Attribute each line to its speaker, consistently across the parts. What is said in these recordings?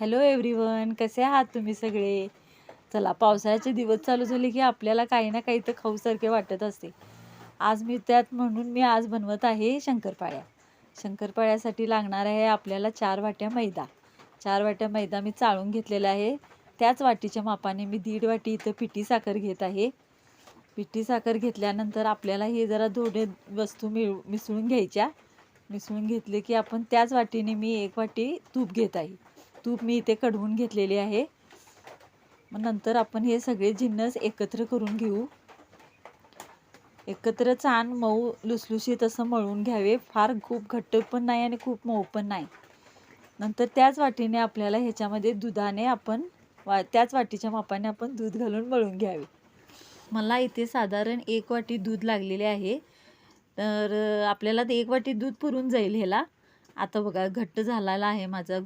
Speaker 1: Hello everyone कसे आहात तुम्ही सगळे? चला पावसाळ्याचे दिवस चालू झाले की आपल्याला काही ना काही तर खाऊसारखे वाटत असते. आज मी त्यात म्हणून मी आज बनवत आहे शंकरपाळ्या. शंकरपाळ्यासाठी लागणार आहे आपल्याला चार वाट्या मैदा. चार वाट्या मैदा मी चाळून घेतलेला आहे. त्याच वाटीच्या मापाने मी दीड वाटी इथं पिठी साखर घेत आहे. पिठी साखर घेतल्यानंतर आपल्याला हे जरा थोडे वस्तू मिळू मिसळून घ्यायच्या. मिसळून घेतले की आपण त्याच वाटीने मी एक वाटी तूप घेत आहे. तूप मी इथे कढवून घेतलेले आहे. मग नंतर आपण हे सगळे जिन्नस एकत्र करून घेऊ. एकत्र छान मऊ लुसलुशीत असं मळून घ्यावे. फार खूप घट्ट पण नाही आणि खूप मऊ पण नाही. नंतर त्याच वाटीने आपल्याला ह्याच्यामध्ये दुधाने आपण वा त्याच वाटीच्या मापाने आपण दूध घालून मळून घ्यावे. मला इथे साधारण एक वाटी दूध लागलेले आहे. तर आपल्याला ते एक वाटी दूध पुरून जाईल ह्याला. आता बघा घट्ट झालेला आहे माझा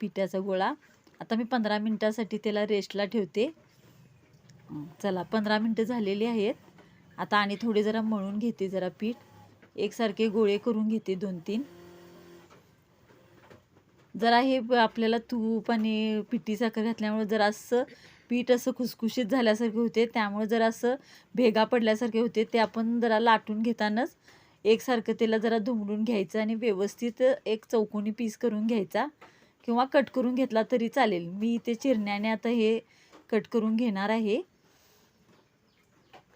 Speaker 1: पिठाचा गोळा. आता मी पंधरा मिनटासाठी त्याला रेस्टला ठेवते. चला पंधरा मिनटं झालेली आहेत. आता आणि थोडे जरा मळून घेते जरा पीठ. एकसारखे गोळे करून घेते दोन तीन. जरा हे आपल्याला तूप आणि पिठी साखर घातल्यामुळे जरा असं पीठ असं खुसखुशीत झाल्यासारखे होते. त्यामुळे जरा असं भेगा पडल्यासारखे होते. ते आपण जरा लाटून घेतानाच एकसारखं त्याला जरा धुमडून घ्यायचं आणि व्यवस्थित एक चौकोनी पीस करून घ्यायचा किंवा कट करून घेतला तरी चालेल. मी इथे चिरण्याने आता हे कट करून घेणार आहे.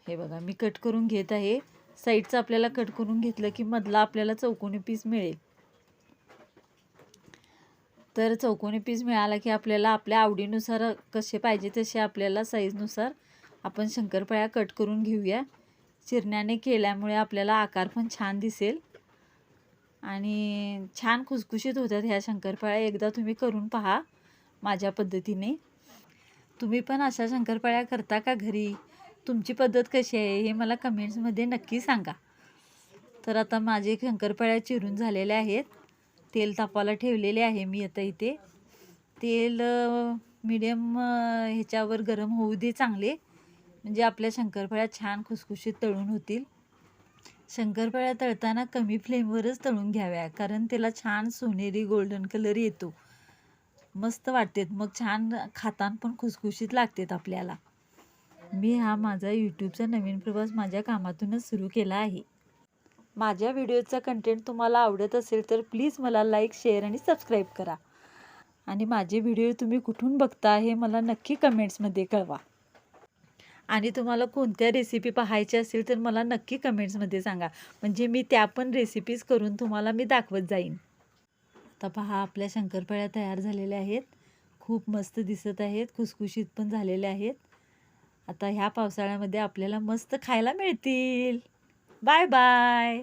Speaker 1: हे बघा मी कट करून घेत आहे. साईडचं आपल्याला कट करून घेतलं की मधला आपल्याला चौकोनी पीस मिळेल. तर चौकोनी पीस मिळाला की आपल्याला आपल्या आवडीनुसार कसे पाहिजे तसे आपल्याला साईजनुसार आपण शंकरपाळ्या कट करून घेऊया. चिरण्याने केल्यामुळे आपल्याला आकार पण छान दिसेल. आणि छान खुसखुशीत होतात ह्या शंकरपाळ्या. एकदा तुम्ही करून पहा माझ्या पद्धतीने. तुम्ही पण अशा शंकरपाळ्या करता का घरी? तुमची पद्धत कशी आहे हे मला कमेंट्समध्ये नक्की सांगा. तर आता माझे शंकरपाळ्या चिरून झालेल्या आहेत. तेल तापाला ठेवलेले आहे मी आता इथे. तेल मिडियम ह्याच्यावर गरम होऊ दे चांगले. म्हणजे आपल्या शंकरपाळ्या छान खुसखुशीत तळून होतील. शंकरपाळ्या तळताना कमी फ्लेमवरच तळून घ्याव्या कारण त्याला छान सोनेरी गोल्डन कलर येतो. मस्त वाटतात मग छान खाताना पण खुसखुशीत लागतात आपल्याला. मी हा माझा यूट्यूबचा नवीन प्रवास माझ्या कामातूनच सुरू केला आहे. माझ्या व्हिडिओचा कंटेंट तुम्हाला आवडत असेल तर प्लीज मला लाईक शेअर आणि सबस्क्राईब करा. आणि माझे व्हिडिओ तुम्ही कुठून बघता हे मला नक्की कमेंट्समध्ये कळवा. आणि तुम्हाला कोणत्या रेसिपी पाहायच्या असेल तर मला नक्की कमेंट्समध्ये सांगा. म्हणजे मी त्या पण रेसिपीज करून तुम्हाला मी दाखवत जाईन. आता पहा आपल्या शंकरपाळ्या तयार झालेल्या आहेत. खूप मस्त दिसत आहेत. खुसखुशीत पण झालेल्या आहेत. आता ह्या पावसाळ्यामध्ये आपल्याला मस्त खायला मिळतील. Bye bye